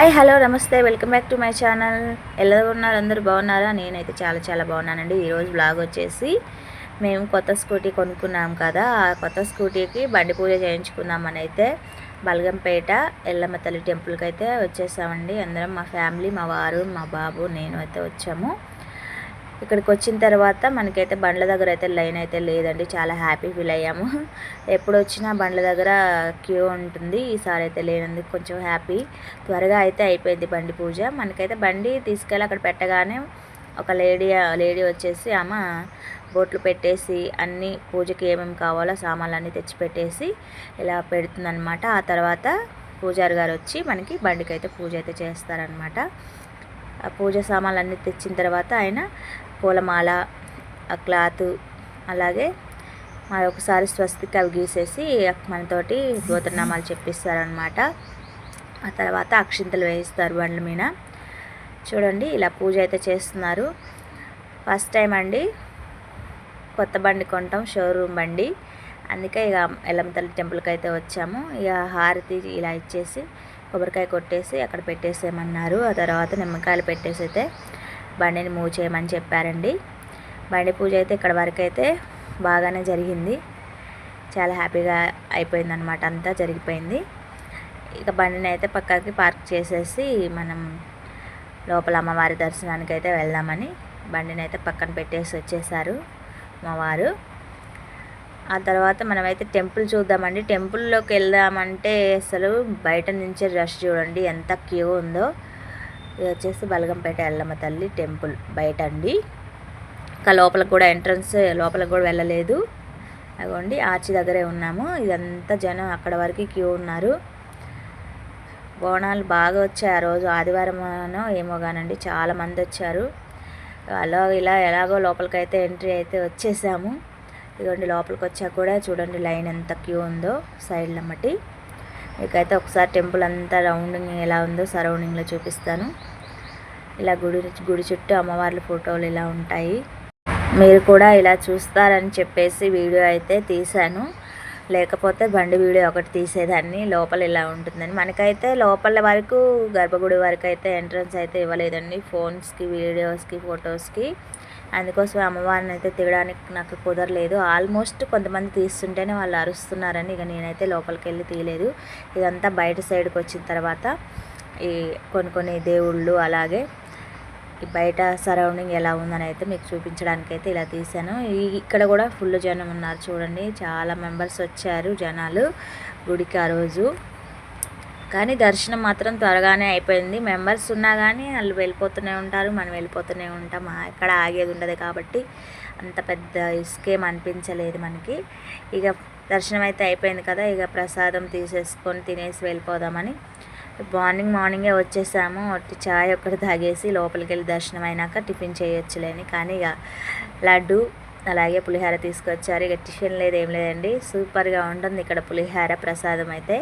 Hi hello నమస్తే welcome back to my channel. ఎలా ఉన్నారు? అందరూ బాగున్నారా? నేనైతే చాలా చాలా బాగున్నానండి. ఈరోజు బ్లాగ్ వచ్చేసి మేము కొత్త స్కూటీ కొనుక్కున్నాం కదా. ఆ కొత్త స్కూటీకి బండి పూజ చేయించుకుందామని అయితే బలగంపేట ఎల్లమ్మ తల్లి టెంపుల్కి అయితే వచ్చేసామండి. అందరం మా ఫ్యామిలీ మా వారు మా బాబు నేను అయితే వచ్చాము. ఇక్కడికి వచ్చిన తర్వాత మనకైతే బండ్ల దగ్గర అయితే లైన్ అయితే లేదండి. చాలా హ్యాపీ ఫీల్ అయ్యాము. ఎప్పుడు వచ్చినా బండ్ల దగ్గర క్యూ ఉంటుంది. ఈసారి అయితే లేనందుకు కొంచెం హ్యాపీ. త్వరగా అయితే అయిపోయింది బండి పూజ. మనకైతే బండి తీసుకెళ్ళి అక్కడ పెట్టగానే ఒక లేడీ లేడీ వచ్చేసి ఆమె బోట్లు పెట్టేసి అన్ని పూజకి ఏమేమి కావాలో సామాన్లు అన్నీ తెచ్చి పెట్టేసి ఇలా పెడుతుందనమాట ఆ తర్వాత పూజారి గారు వచ్చి మనకి బండికి అయితే పూజ అయితే చేస్తారనమాట ఆ పూజ సామాన్లు అన్నీ తెచ్చిన తర్వాత ఆయన పూలమాల ఆ క్లాత్ అలాగే మరి ఒకసారి స్వస్తికి అవి గీసేసి మనతోటి గోత్రనామాలు చెప్పిస్తారనమాట ఆ తర్వాత అక్షింతలు వేయిస్తారు బండ్ల మీద. చూడండి ఇలా పూజ అయితే చేస్తున్నారు. ఫస్ట్ టైం అండి కొత్త బండి కొంటాం షోరూమ్ బండి. అందుకే ఇక ఎల్లమ్మతల్లి టెంపుల్కి అయితే వచ్చాము. ఇక హారతి ఇలా ఇచ్చేసి కొబ్బరికాయ కొట్టేసి అక్కడ పెట్టేసేయమన్నారు. ఆ తర్వాత నిమ్మకాయలు పెట్టేసి అయితే బండిని మూవ్ చేయమని చెప్పారండి. బండి పూజ అయితే ఇక్కడ వరకు అయితే బాగానే జరిగింది. చాలా హ్యాపీగా అయిపోయింది అనమాట అంతా జరిగిపోయింది. ఇక బండిని అయితే పక్కకి పార్క్ చేసేసి మనం లోపల అమ్మవారి దర్శనానికి అయితే వెళ్దామని బండిని అయితే పక్కన పెట్టేసి వచ్చేసారు అమ్మవారు. ఆ తర్వాత మనమైతే టెంపుల్ చూద్దామండి. టెంపుల్లోకి వెళ్దామంటే అసలు బయట నుంచి రష్ చూడండి. ఎంత క్యూ ఉందో. ఇది వచ్చేసి బలగంపేట ఎల్లమ్మ తల్లి టెంపుల్ బయట అండి ఇంకా లోపలికి కూడా ఎంట్రన్స్ లోపలికి కూడా వెళ్ళలేదు. అదిగోండి ఆర్చి దగ్గరే ఉన్నాము. ఇదంతా జనం అక్కడ వరకు క్యూ ఉన్నారు. బోనాలు బాగా వచ్చాయి ఆ రోజు. ఆదివారం ఏమో కానండి చాలామంది వచ్చారు. అలా ఇలా ఎలాగో లోపలికైతే ఎంట్రీ అయితే వచ్చేసాము. ఇదిగోండి లోపలికి వచ్చాక కూడా చూడండి లైన్ ఎంత క్యూ ఉందో సైడ్ల మట్టి మీకైతే ఒకసారి టెంపుల్ అంతా రౌండింగ్ ఎలా ఉందో సరౌండింగ్లో చూపిస్తాను. ఇలా గుడి గుడి చుట్టూ అమ్మవార్ల ఫోటోలు ఇలా ఉంటాయి. మీరు కూడా ఇలా చూస్తారని చెప్పేసి వీడియో అయితే తీశాను. లేకపోతే బండి వీడియో ఒకటి తీసేదాన్ని లోపల ఇలా ఉంటుందని. మనకైతే లోపల వరకు గర్భగుడి వరకు అయితే ఎంట్రన్స్ అయితే ఇవ్వలేదండి. ఫోన్స్కి వీడియోస్కి ఫొటోస్కి. అందుకోసం అమ్మవారిని అయితే తీయడానికి నాకు కుదరలేదు. ఆల్మోస్ట్ కొంతమంది తీస్తుంటేనే వాళ్ళు అరుస్తున్నారని ఇక నేనైతే లోపలికి వెళ్ళి తీయలేదు. ఇదంతా బయట సైడ్కి వచ్చిన తర్వాత ఈ కొన్ని కొన్ని దేవుళ్ళు అలాగే ఈ బయట సరౌండింగ్ ఎలా ఉందని అయితే మీకు చూపించడానికి అయితే ఇలా తీశాను. ఇక్కడ కూడా ఫుల్ జనం ఉన్నారు చూడండి. చాలా మెంబర్స్ వచ్చారు జనాలు గుడికి ఆ రోజు. కానీ దర్శనం మాత్రం త్వరగానే అయిపోయింది. మెంబర్స్ ఉన్నా కానీ వాళ్ళు వెళ్ళిపోతూనే ఉంటారు మనం వెళ్ళిపోతూనే ఉంటాం. ఎక్కడ ఆగేది ఉండదు కాబట్టి అంత పెద్ద ఇసుకేం అనిపించలేదు మనకి. ఇక దర్శనం అయితే అయిపోయింది కదా ఇక ప్రసాదం తీసేసుకొని తినేసి వెళ్ళిపోదామని. మార్నింగ్ మార్నింగే వచ్చేసాము. చాయ్ ఒక్కటి తాగేసి లోపలికి వెళ్ళి దర్శనం అయినాక టిఫిన్ చేయొచ్చులేని. కానీ ఇక లడ్డు అలాగే పులిహార తీసుకొచ్చారు. ఇక టిఫిన్ లేదు ఏం లేదండి. సూపర్గా ఉంటుంది ఇక్కడ పులిహార ప్రసాదం అయితే.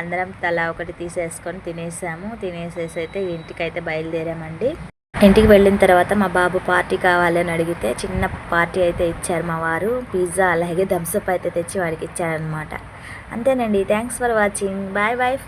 అందరం తలా ఒకటి తీసేసుకొని తినేసాము. తినేసేసి అయితే ఇంటికి అయితే బయలుదేరామండి. ఇంటికి వెళ్ళిన తర్వాత మా బాబు పార్టీ కావాలని అడిగితే చిన్న పార్టీ అయితే ఇచ్చారు మా వారు. పిజ్జా అలాగే థమ్స్అప్ అయితే తెచ్చి వాడికి ఇచ్చారనమాట అంతేనండి. Thanks for watching. Bye bye.